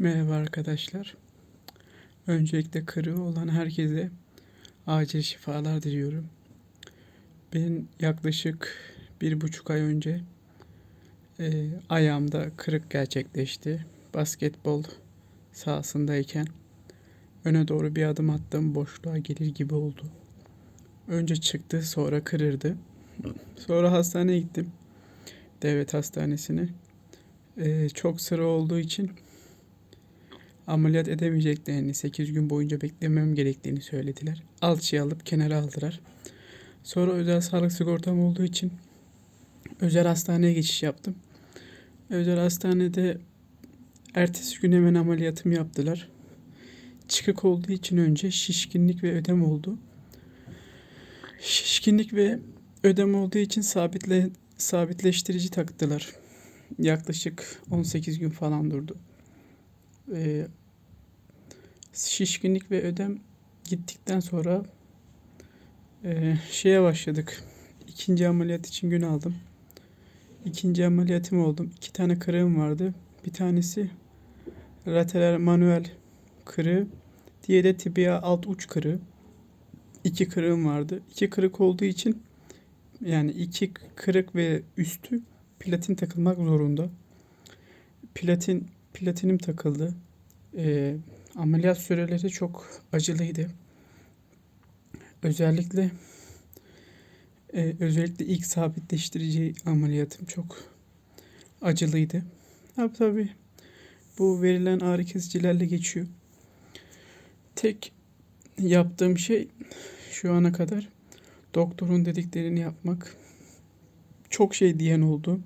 Merhaba arkadaşlar. Öncelikle kırığı olan herkese acil şifalar diliyorum. Ben yaklaşık bir buçuk ay önce e, ayağımda kırık gerçekleşti. Basketbol sahasındayken öne doğru bir adım attım boşluğa gelir gibi oldu. Önce çıktı sonra kırırdı. Sonra hastaneye gittim. Devlet hastanesine. E, çok sıra olduğu için ameliyat edemeyeceklerini, 8 gün boyunca beklemem gerektiğini söylediler. Alçıyı alıp kenara aldılar. Sonra özel sağlık sigortam olduğu için özel hastaneye geçiş yaptım. Özel hastanede ertesi gün hemen ameliyatımı yaptılar. Çıkık olduğu için önce şişkinlik ve ödem oldu. Şişkinlik ve ödem olduğu için sabitle sabitleştirici taktılar. Yaklaşık 18 gün falan durdu. Ee, şişkinlik ve ödem gittikten sonra e, şeye başladık. İkinci ameliyat için gün aldım. İkinci ameliyatım oldum. İki tane kırığım vardı. Bir tanesi lateral manuel kırığı. Diğeri de tibia alt uç kırığı. İki kırığım vardı. İki kırık olduğu için yani iki kırık ve üstü platin takılmak zorunda. Platin platinim takıldı. Ee, ameliyat süreleri çok acılıydı. Özellikle e, özellikle ilk sabitleştirici ameliyatım çok acılıydı. Tabi tabi bu verilen ağrı kesicilerle geçiyor. Tek yaptığım şey şu ana kadar doktorun dediklerini yapmak. Çok şey diyen oldu.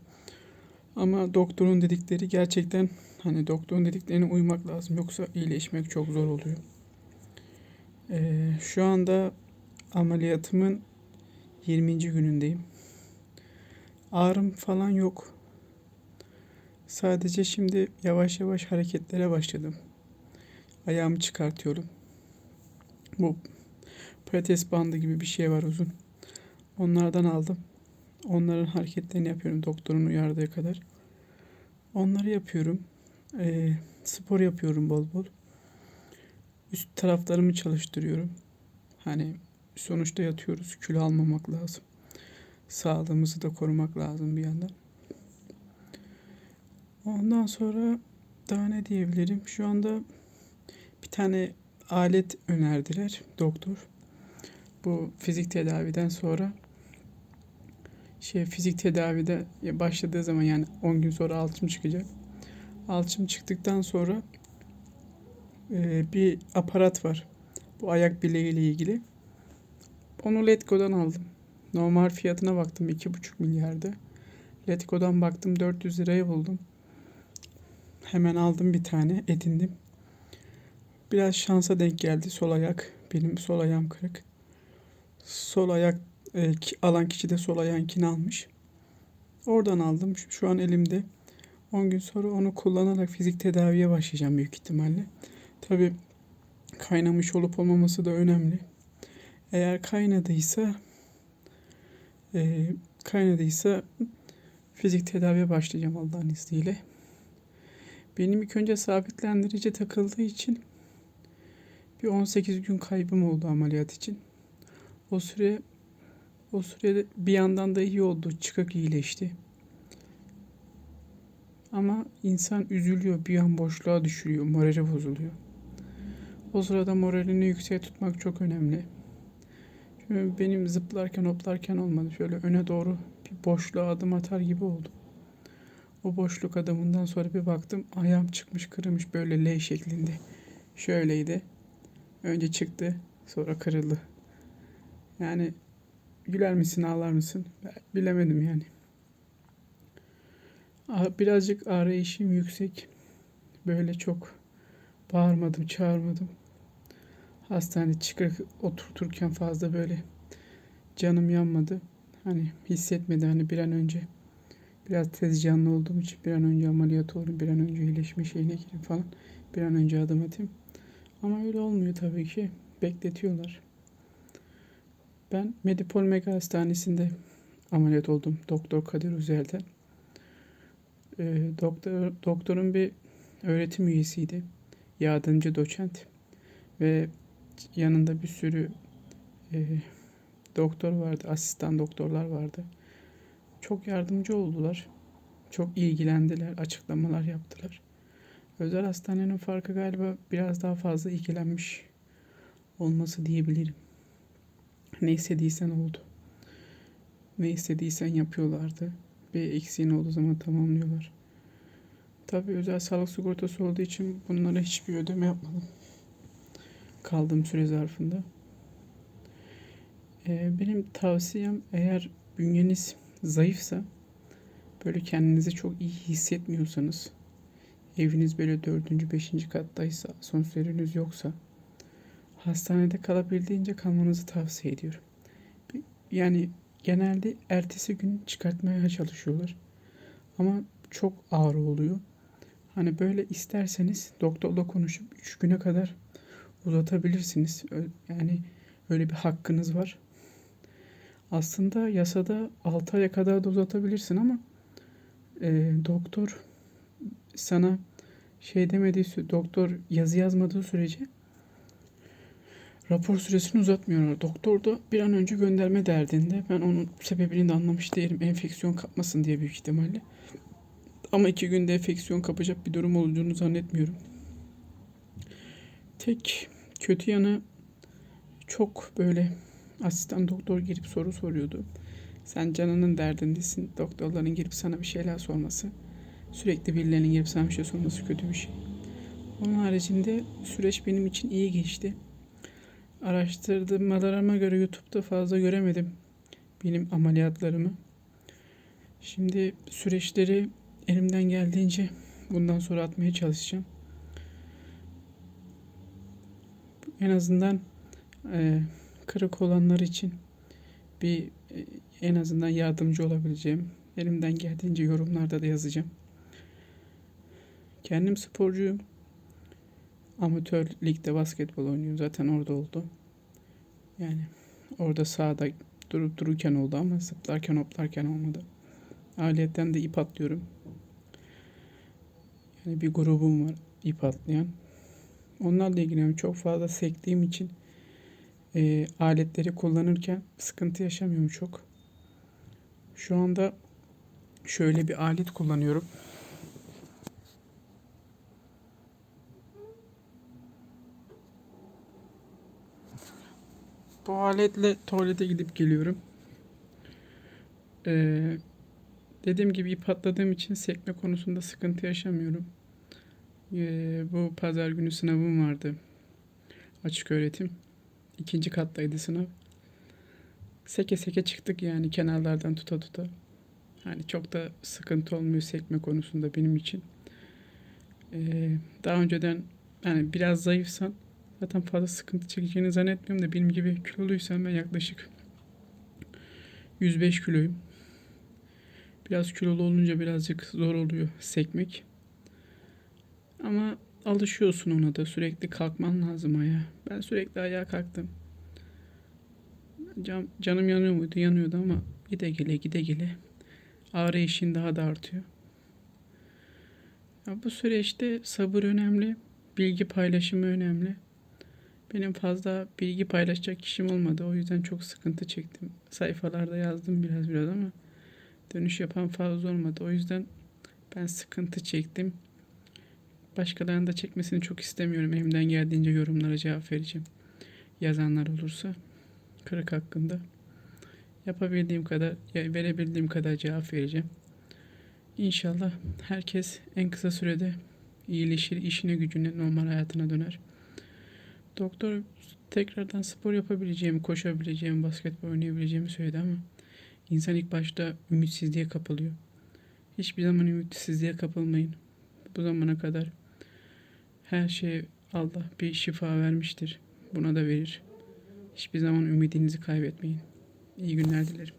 Ama doktorun dedikleri gerçekten hani doktorun dediklerine uymak lazım. Yoksa iyileşmek çok zor oluyor. Ee, şu anda ameliyatımın 20. günündeyim. Ağrım falan yok. Sadece şimdi yavaş yavaş hareketlere başladım. Ayağımı çıkartıyorum. Bu pilates bandı gibi bir şey var uzun. Onlardan aldım. Onların hareketlerini yapıyorum doktorun uyardığı kadar. Onları yapıyorum. E, spor yapıyorum bol bol. Üst taraflarımı çalıştırıyorum. Hani sonuçta yatıyoruz. Kilo almamak lazım. Sağlığımızı da korumak lazım bir yandan. Ondan sonra daha ne diyebilirim? Şu anda bir tane alet önerdiler doktor. Bu fizik tedaviden sonra şey fizik tedavide başladığı zaman yani 10 gün sonra alçım çıkacak. Alçım çıktıktan sonra e, bir aparat var. Bu ayak bileği ile ilgili. Onu Letgo'dan aldım. Normal fiyatına baktım 2,5 milyarda. Letgo'dan baktım 400 liraya buldum. Hemen aldım bir tane edindim. Biraz şansa denk geldi sol ayak. Benim sol ayağım kırık. Sol ayak e, alan kişi de sol ayağınkini almış. Oradan aldım. Şu, şu an elimde. 10 gün sonra onu kullanarak fizik tedaviye başlayacağım büyük ihtimalle. Tabi kaynamış olup olmaması da önemli. Eğer kaynadıysa e, kaynadıysa fizik tedaviye başlayacağım Allah'ın izniyle. Benim ilk önce sabitlendirici takıldığı için bir 18 gün kaybım oldu ameliyat için. O süre o sürede bir yandan da iyi oldu. Çıkık iyileşti. Ama insan üzülüyor. Bir an boşluğa düşürüyor. Morali bozuluyor. O sırada moralini yüksek tutmak çok önemli. Şimdi benim zıplarken hoplarken olmadı. Şöyle öne doğru bir boşluğa adım atar gibi oldu. O boşluk adımından sonra bir baktım ayağım çıkmış kırılmış böyle L şeklinde. Şöyleydi. Önce çıktı sonra kırıldı. Yani güler misin ağlar mısın? Bilemedim yani. Birazcık arayışım yüksek. Böyle çok bağırmadım, çağırmadım. Hastane çıkıp oturturken fazla böyle canım yanmadı. Hani hissetmedi hani bir an önce biraz tez canlı olduğum için bir an önce ameliyat olayım, bir an önce iyileşme şeyine gireyim falan. Bir an önce adım atayım. Ama öyle olmuyor tabii ki. Bekletiyorlar. Ben Medipol Mega Hastanesi'nde ameliyat oldum. Doktor Kadir Üzel'den. E, doktor, doktorun bir öğretim üyesiydi. Yardımcı doçent ve yanında bir sürü e, doktor vardı, asistan doktorlar vardı. Çok yardımcı oldular. Çok ilgilendiler, açıklamalar yaptılar. Özel hastanenin farkı galiba biraz daha fazla ilgilenmiş olması diyebilirim. Ne istediysen oldu. Ne istediysen yapıyorlardı. Bir eksiğin olduğu zaman tamamlıyorlar. Tabii özel sağlık sigortası olduğu için bunlara hiçbir ödeme yapmadım. Kaldığım süre zarfında. Ee, benim tavsiyem eğer bünyeniz zayıfsa böyle kendinizi çok iyi hissetmiyorsanız eviniz böyle dördüncü, beşinci kattaysa, asansörünüz yoksa hastanede kalabildiğince kalmanızı tavsiye ediyorum. Yani genelde ertesi gün çıkartmaya çalışıyorlar. Ama çok ağrı oluyor. Hani böyle isterseniz doktorla konuşup 3 güne kadar uzatabilirsiniz. Yani öyle bir hakkınız var. Aslında yasada 6 aya kadar da uzatabilirsin ama e, doktor sana şey demediği doktor yazı yazmadığı sürece rapor süresini uzatmıyorlar. Doktor da bir an önce gönderme derdinde. Ben onun sebebini de anlamış değilim. Enfeksiyon kapmasın diye büyük ihtimalle. Ama iki günde enfeksiyon kapacak bir durum olduğunu zannetmiyorum. Tek kötü yanı çok böyle asistan doktor girip soru soruyordu. Sen canının derdindesin. Doktorların girip sana bir şeyler sorması. Sürekli birilerinin gelip sana bir şey sorması kötü bir şey. Onun haricinde süreç benim için iyi geçti. Araştırmalarıma göre YouTube'da fazla göremedim benim ameliyatlarımı. Şimdi süreçleri elimden geldiğince bundan sonra atmaya çalışacağım. En azından e, kırık olanlar için bir e, en azından yardımcı olabileceğim. Elimden geldiğince yorumlarda da yazacağım. Kendim sporcuyum. Amatör ligde basketbol oynuyorum. Zaten orada oldu. Yani orada sahada durup dururken oldu ama zıplarken hoplarken olmadı. Aletten de ip atlıyorum. Yani bir grubum var ip atlayan. Onlarla ilgileniyorum. Çok fazla sektiğim için e, aletleri kullanırken sıkıntı yaşamıyorum çok. Şu anda şöyle bir alet kullanıyorum. Bu aletle tuvalete gidip geliyorum. Ee, dediğim gibi ip atladığım için sekme konusunda sıkıntı yaşamıyorum. Ee, bu pazar günü sınavım vardı. Açık öğretim. İkinci kattaydı sınav. Seke seke çıktık yani kenarlardan tuta tuta. Hani çok da sıkıntı olmuyor sekme konusunda benim için. Ee, daha önceden yani biraz zayıfsan zaten fazla sıkıntı çekeceğini zannetmiyorum da benim gibi kiloluysan ben yaklaşık 105 kiloyum. Biraz kilolu olunca birazcık zor oluyor sekmek. Ama alışıyorsun ona da sürekli kalkman lazım ayağa. Ben sürekli ayağa kalktım. Can, canım yanıyor muydu? Yanıyordu ama gide gele gide gele ağrı işin daha da artıyor. Ya bu süreçte sabır önemli, bilgi paylaşımı önemli. Benim fazla bilgi paylaşacak kişim olmadı. O yüzden çok sıkıntı çektim. Sayfalarda yazdım biraz biraz ama dönüş yapan fazla olmadı. O yüzden ben sıkıntı çektim. Başkalarının da çekmesini çok istemiyorum. Elimden geldiğince yorumlara cevap vereceğim. Yazanlar olursa kırık hakkında yapabildiğim kadar, verebildiğim kadar cevap vereceğim. İnşallah herkes en kısa sürede iyileşir, işine gücüne, normal hayatına döner. Doktor tekrardan spor yapabileceğimi, koşabileceğimi, basketbol oynayabileceğimi söyledi ama insan ilk başta ümitsizliğe kapılıyor. Hiçbir zaman ümitsizliğe kapılmayın. Bu zamana kadar her şeye Allah bir şifa vermiştir. Buna da verir. Hiçbir zaman ümidinizi kaybetmeyin. İyi günler dilerim.